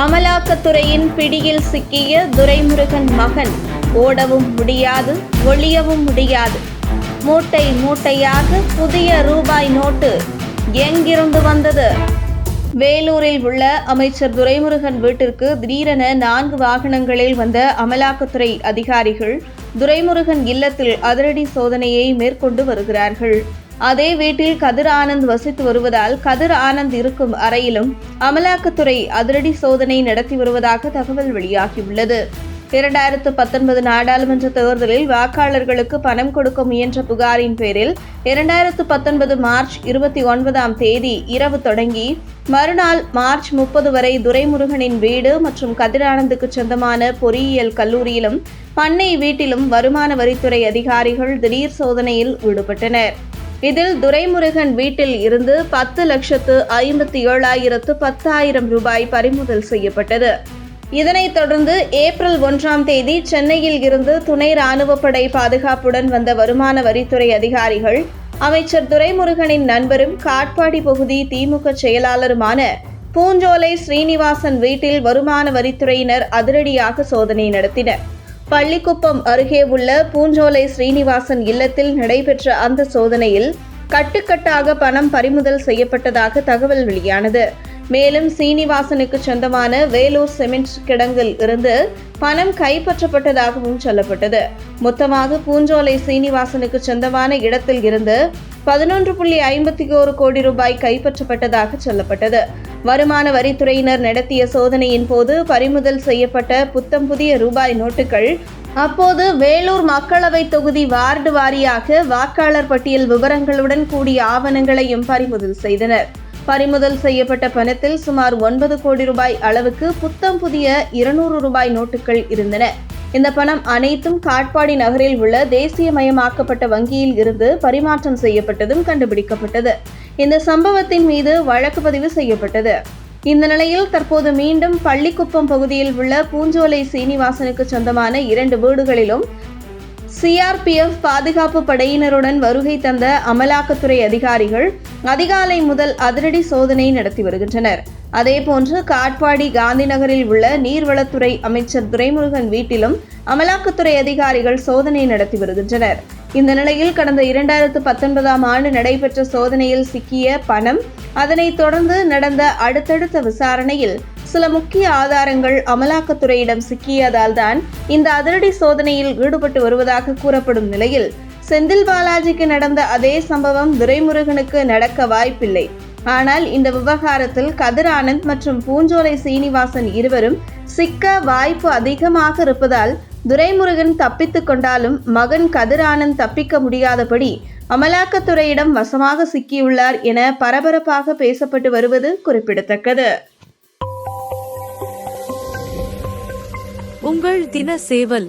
அமலாக்கத்துறையின் பிடியில் சிக்கிய துரைமுருகன் மகன் ஓடவும் முடியாது ஒளியவும் முடியாது. மூட்டை மூட்டையாக புதிய ரூபாய் நோட்டு எங்கிருந்து வந்தது? வேலூரில் உள்ள அமைச்சர் துரைமுருகன் வீட்டிற்கு திடீரென நான்கு வாகனங்களில் வந்த அமலாக்கத்துறை அதிகாரிகள் துரைமுருகன் இல்லத்தில் அதிரடி சோதனையை மேற்கொண்டு வருகிறார்கள். அதே வீட்டில் கதிர் ஆனந்த் வசித்து வருவதால் கதிர் ஆனந்த் இருக்கும் அறையிலும் அமலாக்கத்துறை அதிரடி சோதனை நடத்தி வருவதாக தகவல் வெளியாகியுள்ளது. இரண்டாயிரத்து பத்தொன்பது நாடாளுமன்ற தேர்தலில் வாக்காளர்களுக்கு பணம் கொடுக்க முயன்ற புகாரின் பேரில் இரண்டாயிரத்து பத்தொன்பது மார்ச் இருபத்தி ஒன்பதாம் தேதி இரவு தொடங்கி மறுநாள் மார்ச் முப்பது வரை துரைமுருகனின் வீடு மற்றும் கதிரானந்துக்கு சொந்தமான பொறியியல் கல்லூரியிலும் பண்ணை வீட்டிலும் வருமான வரித்துறை அதிகாரிகள் திடீர் சோதனையில் ஈடுபட்டனர். இதில் துரைமுருகன் வீட்டில் இருந்து பத்து லட்சத்து ஐம்பத்தி ஏழாயிரத்து பத்தாயிரம் ரூபாய் பறிமுதல் செய்யப்பட்டது. இதனைத் தொடர்ந்து ஏப்ரல் ஒன்றாம் தேதி சென்னையில் இருந்து துணை ராணுவப்படை பாதுகாப்புடன் வந்த வருமான வரித்துறை அதிகாரிகள் அமைச்சர் துரைமுருகனின் நண்பரும் காட்பாடி பகுதி திமுக செயலாளருமான பூஞ்சோலை ஸ்ரீனிவாசன் வீட்டில் வருமான வரித்துறையினர் அதிரடியாக சோதனை நடத்தினர். பள்ளிக்குப்பம் அருகே உள்ள பூஞ்சோலை ஸ்ரீனிவாசன் இல்லத்தில் நடைபெற்ற அந்த சோதனையில் கட்டுக்கட்டாக பணம் பறிமுதல் செய்யப்பட்டதாக தகவல் வெளியானது. மேலும் சீனிவாசனுக்கு சொந்தமான வேலூர் சிமெண்ட் கிடங்கில் இருந்து பணம் கைப்பற்றப்பட்டதாகவும் சொல்லப்பட்டது. மொத்தமாக பூஞ்சோலை சீனிவாசனுக்கு சொந்தமான இடத்தில் இருந்து பதினொன்று புள்ளி ஐம்பத்தி ஓரு கோடி ரூபாய் கைப்பற்றப்பட்டதாக சொல்லப்பட்டது. வருமான வரித்துறையினர் நடத்திய சோதனையின் போது பறிமுதல் செய்யப்பட்ட புத்தம் புதிய ரூபாய் நோட்டுகள் அப்போது வேலூர் மக்களவை தொகுதி வார்டு வாரியாக வாக்காளர் பட்டியல் விவரங்களுடன் கூடிய ஆவணங்களையும் பறிமுதல் செய்தனர். பறிமுதல் செய்யப்பட்ட பணத்தில் சுமார் ஒன்பது கோடி ரூபாய் அளவுக்கு புத்தம் புதிய இருநூறு ரூபாய் நோட்டுகள் இருந்தன. இந்த பணம் அனைத்தும் காட்பாடி நகரில் உள்ள தேசியமயமாக்கப்பட்ட வங்கியில் இருந்து பரிமாற்றம் செய்யப்பட்டதும் கண்டுபிடிக்கப்பட்டது. இந்த சம்பவத்தின் மீது வழக்கு பதிவு செய்யப்பட்டது. இந்த நிலையில் தற்போது மீண்டும் பள்ளிக்குப்பம் பகுதியில் உள்ள பூஞ்சோலை சீனிவாசனுக்கு சொந்தமான இரண்டு வீடுகளிலும் சிஆர்பிஎஃப் பாதுகாப்பு படையினருடன் வருகை தந்த அமலாக்கத்துறை அதிகாரிகள் அதிகாலை முதல் அதிரடி சோதனை நடத்தி வருகின்றனர். அதேபோன்று காட்பாடி காந்தி நகரில் உள்ள நீர்வளத்துறை அமைச்சர் துரைமுருகன் வீட்டிலும் அமலாக்கத்துறை அதிகாரிகள் சோதனை நடத்தி வருகின்றனர். இந்த நிலையில் கடந்த இரண்டாயிரத்து பத்தொன்பதாம் ஆண்டு நடைபெற்ற சோதனையில் சிக்கிய பணம் அதனைத் தொடர்ந்து நடந்த அடுத்தடுத்த விசாரணையில் சில முக்கிய ஆதாரங்கள் அமலாக்கத்துறையிடம் சிக்கியதால் தான் இந்த அதிரடி சோதனையில் ஈடுபட்டு வருவதாக கூறப்படும் நிலையில் செந்தில் பாலாஜிக்கு நடந்த அதே சம்பவம் துரைமுருகனுக்கு நடக்க வாய்ப்பில்லை. ஆனால் இந்த விவகாரத்தில் கதிர் ஆனந்த் மற்றும் பூஞ்சோலை சீனிவாசன் இருவரும் சிக்க வாய்ப்பு அதிகமாக இருப்பதால் துரைமுருகன் தப்பித்துக் கொண்டாலும் மகன் கதிர் ஆனந்த் தப்பிக்க முடியாதபடி அமலாக்கத்துறையிடம் வசமாக சிக்கியுள்ளார் என பரபரப்பாக பேசப்பட்டு வருவது குறிப்பிடத்தக்கது. உங்கள் தின சேவல்